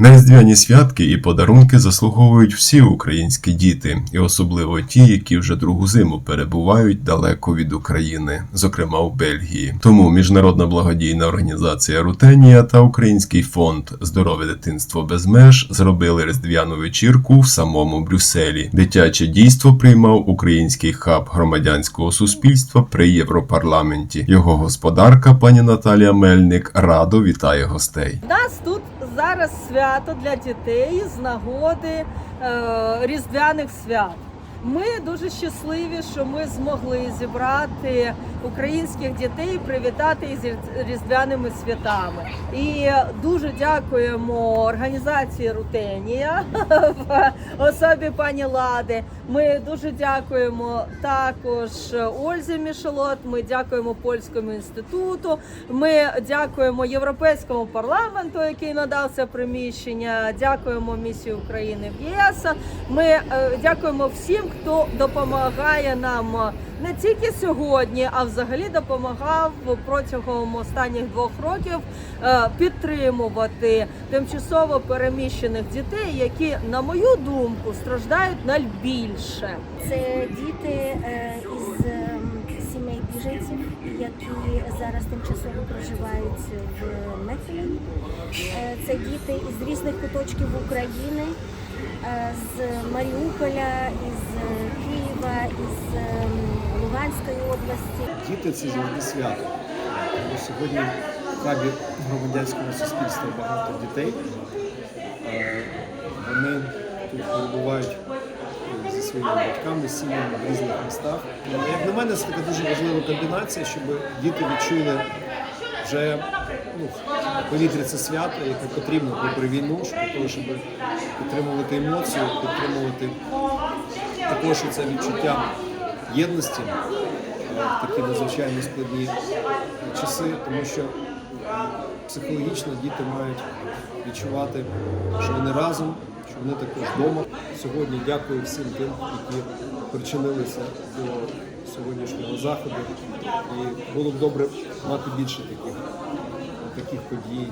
На різдвяні святки і подарунки заслуговують всі українські діти, і особливо ті, які вже другу зиму перебувають далеко від України, зокрема в Бельгії. Тому міжнародна благодійна організація Рутенія та Український фонд Здорове дитинство без меж зробили різдвяну вечірку в самому Брюсселі. Дитяче дійство приймав український хаб громадянського суспільства при Європарламенті. Його господарка пані Наталія Мельник радо вітає гостей. Нас тут зараз свято для дітей з нагоди е, різдвяних свят. Ми дуже щасливі, що ми змогли зібрати українських дітей, привітати їх з різдвяними святами. І дуже дякуємо організації Рутенія в особі пані Лади. Ми дуже дякуємо також Ользі Мішелот. Ми дякуємо польському інституту. Ми дякуємо Європейському парламенту, який надав це приміщення. Дякуємо місії України в ЄС. Ми е, дякуємо всім, хто допомагає нам не тільки сьогодні, а взагалі допомагав протягом останніх двох років е, підтримувати тимчасово переміщених дітей, які, на мою думку, страждають найбільше. Це діти е, із ем, сімей біженців, які зараз тимчасово проживають в Мехелі. Е, Це діти із різних куточків України, з Маріуполя, із Києва, із ем. Діти це завжди свято. Тому сьогодні в хабі громадянського суспільства багато дітей. Е, Вони тут перебувають зі своїми батьками, сім'ями в різних містах. Як на мене, це така дуже важлива комбінація, щоб діти відчули вже ну, повітря це свято, яке потрібно попри війну, щоб того, щоб підтримувати емоцію, підтримувати також це відчуття єдності в такі надзвичайно складні часи, тому що психологічно діти мають відчувати, що вони разом, що вони також вдома. Сьогодні дякую всім тим, які причинилися до сьогоднішнього заходу. І було б добре мати більше таких, таких подій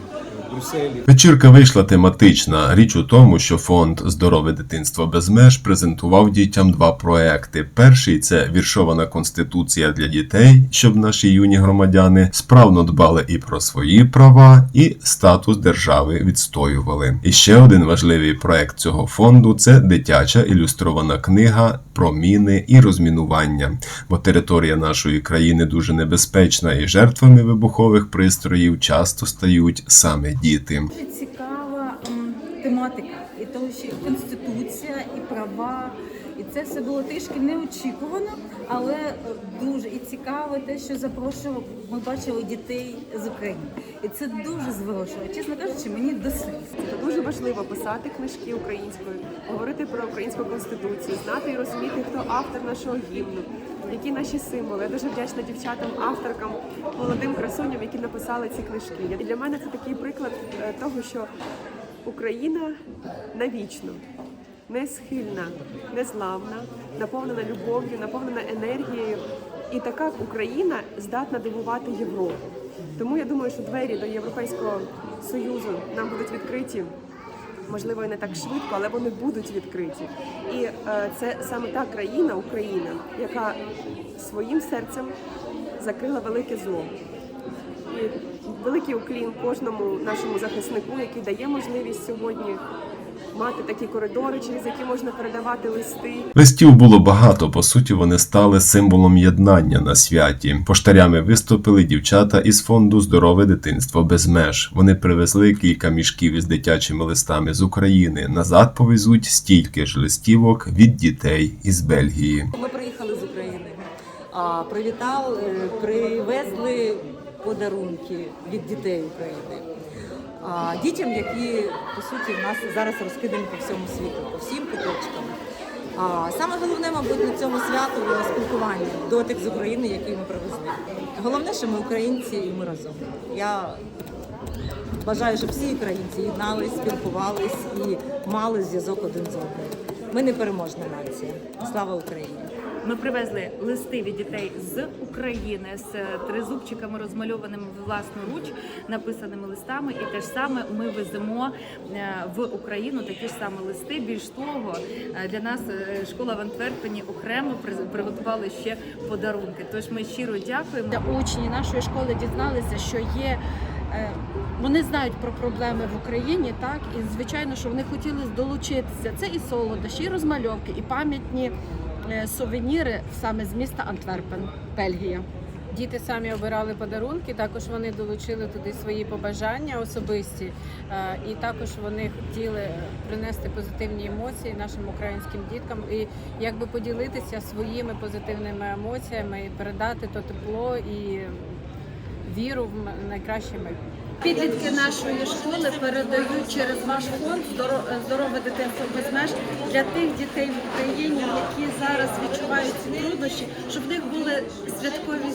в Брюсселі. Вечірка вийшла тематична. Річ у тому, що фонд Здорове дитинство без меж презентував дітям два проекти. Перший це віршована конституція для дітей, щоб наші юні громадяни справно дбали і про свої права, і статус держави відстоювали. І ще один важливий проект цього фонду це дитяча ілюстрована книга про міни і розмінування. Бо територія нашої країни дуже небезпечна, і жертвами вибухових пристроїв часто стають саме діти. Цікава тематика, і тому що і конституція, і права, це все було трішки неочікувано, але е, дуже і цікаво те, що запрошував. Ми бачили дітей з України, і це дуже зворушило. Чесно кажучи, мені до сліз. Дуже важливо писати книжки українською, говорити про українську конституцію, знати і розуміти, хто автор нашого гімну, які наші символи. Я дуже вдячна дівчатам, авторкам, молодим красуням, які написали ці книжки. І для мене це такий приклад е, того, що Україна навічно. Не схильна, незламна, наповнена любов'ю, наповнена енергією. І така Україна здатна дивувати Європу. Тому я думаю, що двері до Європейського Союзу нам будуть відкриті можливо, і не так швидко, але вони будуть відкриті. І е, це саме та країна, Україна, яка своїм серцем закрила велике зло. І великий уклін кожному нашому захиснику, який дає можливість сьогодні мати такі коридори, через які можна передавати листи. Листів було багато, по суті, вони стали символом єднання на святі. Поштарями виступили дівчата із фонду Здорове дитинство без меж. Вони привезли кілька мішків із дитячими листами з України. Назад повезуть стільки ж листівок від дітей із Бельгії. Ми приїхали з України, а привітали, привезли подарунки від дітей України. Дітям, які по суті в нас зараз розкидані по всьому світу, по всім куточкам. А саме головне, мабуть, на цьому святу було спілкування, дотик з України, який ми привезли. Головне, що ми українці і ми разом. Я бажаю, щоб всі українці єднались, спілкувались і мали зв'язок один з одним. Ми непереможна нація. Слава Україні! Ми привезли листи від дітей з України з тризубчиками, розмальованими власноруч, написаними листами. І те ж саме ми веземо е, в Україну такі ж саме листи. Більш того, е, для нас е, школа в Антверпені окремо приготували ще подарунки. Тож ми щиро дякуємо. Учні нашої школи дізналися, що є. Вони знають про проблеми в Україні, так і звичайно, що вони хотіли долучитися. Це і солодощі, і розмальовки, і пам'ятні сувеніри саме з міста Антверпен, Бельгія. Діти самі обирали подарунки, також вони долучили туди свої побажання особисті, е, і також вони хотіли принести позитивні емоції нашим українським діткам і якби поділитися своїми позитивними емоціями і передати то тепло і віру в найкраще майбутнє. Підлітки нашої школи передають через ваш фонд «Здоро- здорове дитинство без меж для тих дітей в Україні, які зараз відчувають ці труднощі, щоб в них були святкові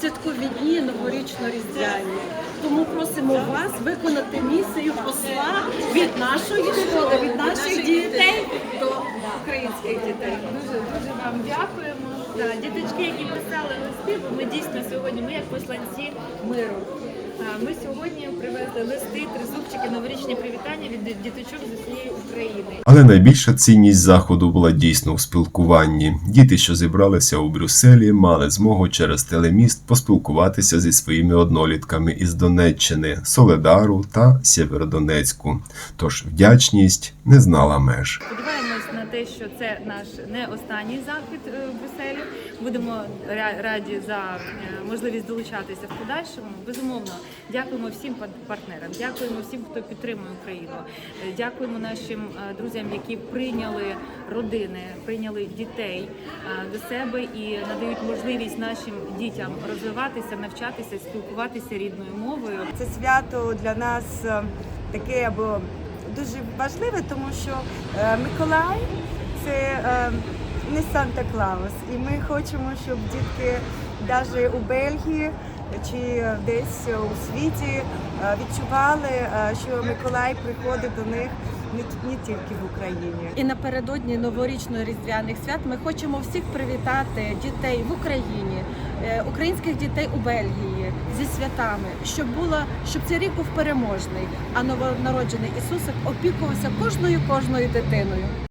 святкові дні новорічно-різдвяні. Тому просимо вас виконати місію посла від нашої школи, від наших дітей до українських дітей. Дуже дуже вам дякуємо. Да, діточки, які писали листи, бо ми дійсно сьогодні, ми як посланці миру. Ми сьогодні привезли листи, тризубчики, новорічні привітання від діточок з усієї України. Але найбільша цінність заходу була дійсно в спілкуванні. Діти, що зібралися у Брюсселі, мали змогу через телеміст поспілкуватися зі своїми однолітками із Донеччини, Соледару та Сєвєродонецьку. Тож вдячність не знала меж. Сподіваємось на те, що це наш не останній захід е, в Брюсселі. Будемо ра- раді за е, можливість долучатися в подальшому. Безумовно, дякуємо всім пар- партнерам, дякуємо всім, хто підтримує Україну. Е, Дякуємо нашим е, друзям, які прийняли родини, прийняли дітей е, до себе і надають можливість нашим дітям розвиватися, навчатися, спілкуватися рідною мовою. Це свято для нас таке або дуже важливе, тому що Миколай це не Санта Клаус. І ми хочемо, щоб дітки навіть у Бельгії чи десь у світі е, відчували, е, що Миколай приходить до них не, не тільки в Україні. І напередодні новорічно-різдвяних свят ми хочемо всіх привітати дітей в Україні, е, українських дітей у Бельгії зі святами, щоб була, щоб цей рік був переможний, а новонароджений Ісусик опікувався кожною кожною дитиною.